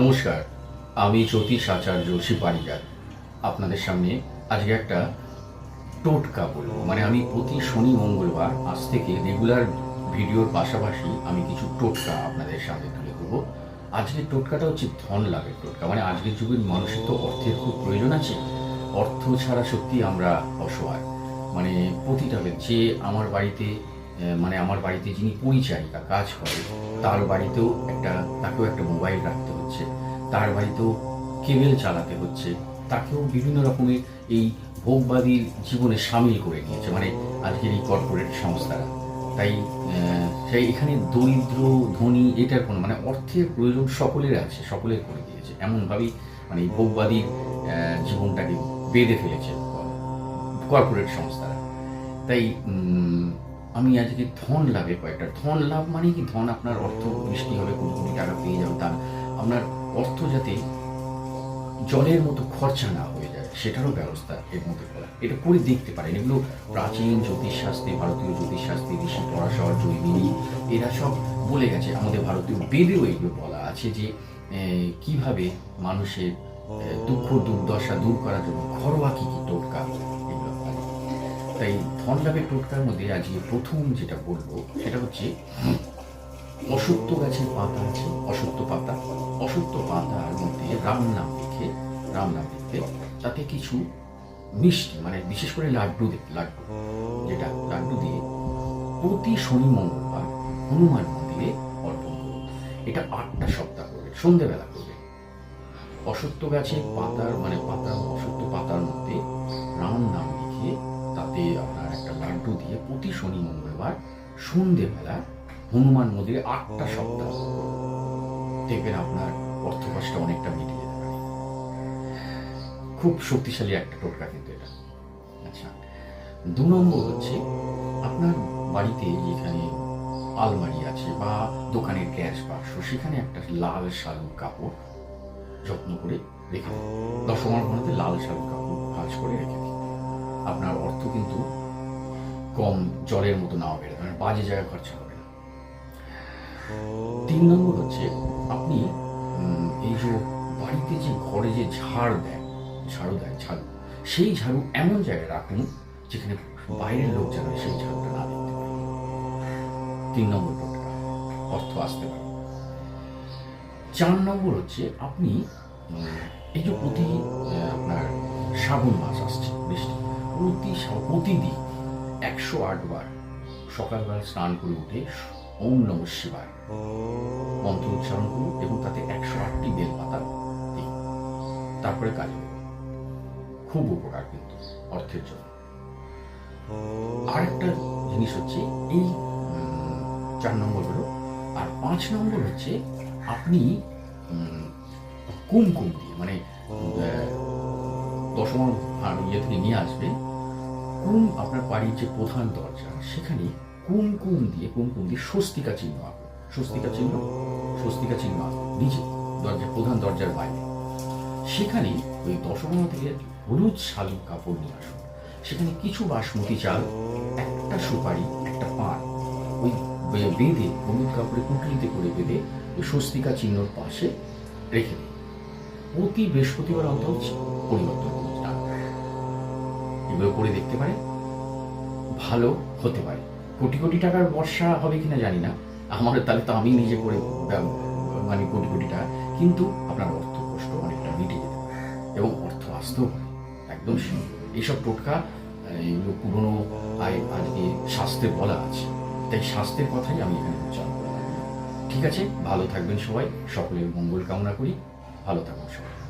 নমস্কার, আমি জ্যোতিষ আচার্য শিপারিজাত আপনাদের সামনে আজকে একটা টোটকা বলব। মানে আমি প্রতি শনি, মঙ্গলবার আজ থেকে রেগুলার ভিডিওর পাশাপাশি আমি কিছু টোটকা আপনাদের সামনে তুলে দেবো আজকের টোটকাটা হচ্ছে ধন লাভের টোটকা। মানে আজকের যুগের মানুষের তো অর্থের খুব প্রয়োজন আছে। অর্থ ছাড়া সত্যি আমরা অসহায়। মানে প্রতিটা যে আমার বাড়িতে মানে আমার বাড়িতে যিনি পরিচারিকা কাজ করে, তার বাড়িতেও একটা, তাকেও একটা মোবাইল রাখতে হচ্ছে। তার বাড়িতেও কেবেল চালাতে হচ্ছে। তাকেও বিভিন্ন রকমের এই ভোগবাদীর জীবনে সামিল করে নিয়েছে মানে আজকের এই কর্পোরেট সংস্থারা। তাই সেই এখানে দরিদ্র, ধনী, এটার কোনো মানে অর্থের প্রয়োজন সকলের আছে, সকলের করে দিয়েছে। এমনভাবেই মানে এই ভোগবাদীর জীবনটাকে বেঁধে ফেলেছে কর্পোরেট সংস্থারা। তাই আমি আজকে ধন লাভের কয়েকটা, ধন লাভ মানে কি ধন আপনার অর্থ বৃষ্টি হবে কোটি কোটি টাকা পেয়ে যাবে, তার আপনার অর্থ যাতে জলের মতো খরচা না হয়ে যায়, সেটারও ব্যবস্থা এর মধ্যে করা। এটা করে দেখতে পারেন, এগুলো প্রাচীন জ্যোতিষশাস্ত্রে ভারতীয় জ্যোতিষশাস্ত্রে ঋষি পরাশর, জৈমিনী, এরা সব বলে গেছে। আমাদের ভারতীয় বেদেও এগুলো বলা আছে যে কীভাবে মানুষের দুঃখ, দুর্দশা দূর করার জন্য ঘরোয়া কি কি তাই ধন লাভের টোটকার মধ্যে আজকে প্রথম যেটা বলব সেটা হচ্ছে অসত্য গাছের পাতা আছে, অসত্য পাতা। অসত্য পাতার মধ্যে রাম নাম লিখে, রাম নাম লিখে তাতে কিছু মিষ্টি মানে বিশেষ করে লাড্ডু লাড্ডু। যেটা লাড্ডু দিয়ে প্রতি শনি মঙ্গলবার হনুমান মন্দিরে অর্পণ করুন এটা আটটা সপ্তাহ করবে, সন্ধেবেলা করবে। অসত্য গাছের পাতার মানে পাতার, অসত্য পাতার মধ্যে রাম নাম লিখে তাতে আপনার একটা লাড্ডু দিয়ে প্রতি শনি মঙ্গলবার সন্ধেবেলা হনুমান মন্দিরে আটটা সপ্তাহ দেখবেন আপনার অর্থকষ্ট অনেকটা মিটে যেতে পারে খুব শক্তিশালী একটা টোটকা কিন্তু এটা। আচ্ছা দু নম্বর হচ্ছে আপনার বাড়িতে যেখানে আলমারি আছে বা দোকানের গ্যাস বাক্স, সেখানে একটা লাল শালুর কাপড় যত্ন করে রেখে দশমার ঘন্টাতে লাল শালুর কাপড় ভাঁজ করে রেখে দিন। আপনার অর্থ কিন্তু কম জলের মতো নাও বেড়ে মানে বাজে জায়গায় খরচা হবে না। তিন নম্বর হচ্ছে, আপনি এই যে বাড়িতে যে ঘরে যে ঝাড় দেন ঝাড়ু দেয়, ঝাড়ু, সেই ঝাড়ু এমন জায়গায় রাখুন যেখানে বাইরের লোক যেন সেই ঝাড়ুটা না দেখতে পারে। তিন নম্বর অর্থ আসতে পারে। চার নম্বর হচ্ছে, আপনি এই যে প্রতি আপনার শ্রাবণ মাস আসছে প্রতি প্রতিদিন একশো আট বার সকালবেলা স্নান করে উঠে ওম নম শিবায়। মন্ত্র উচ্চারণ করুন এবং তাতে একশো আটটি বেলপাতা দিন তারপরে কাজে খুব উপকার কিন্তু অর্থের জন্য। আরেকটা জিনিস হচ্ছে এই চার নম্বর হলো আর পাঁচ নম্বর হচ্ছে আপনি কুমকুম দিয়ে মানে দশম ইয়ে থেকে নিয়ে আসবে কুম আপনার বাড়ির যে প্রধান দরজা, সেখানে কুমকুম দিয়ে কুমকুম দিয়ে স্বস্তিকা চিহ্ন আঁকুন স্বস্তিকা চিহ্ন? স্বস্তিকা চিহ্ন নিচে দরজা প্রধান দরজার বাইরে। সেখানে ওই দশমা থেকে হলুদ শালু কাপড় নিয়ে আসুন সেখানে কিছু বাসমতি চাল, একটা সুপারি, একটা পান। ওই বেঁধে, হলুদ কাপড়ে কুটলিতে করে বেঁধে ওই স্বস্তিকা চিহ্নর পাশে রেখে দিন প্রতি বৃহস্পতিবার অন্তত পরিবর্তন। এগুলো করে দেখতে পারে, ভালো হতে পারে। কোটি কোটি টাকার বর্ষা হবে কিনা জানি না। আমার তাহলে তো আমি নিজে করে মানে কোটি কোটি টাকা, কিন্তু আপনার অর্থ কষ্ট অনেকটা মিটে যেতে পারে এবং অর্থ আসতেও পারে। একদম। এইসব টোটকা এগুলো পুরনো আয় আজকে শাস্ত্রে বলা আছে, তাই স্বাস্থ্যের কথাই আমি এখানে উচ্চারণ ঠিক আছে? ভালো থাকবেন সবাই। সকলের মঙ্গল কামনা করি। ভালো থাকুন সবাই।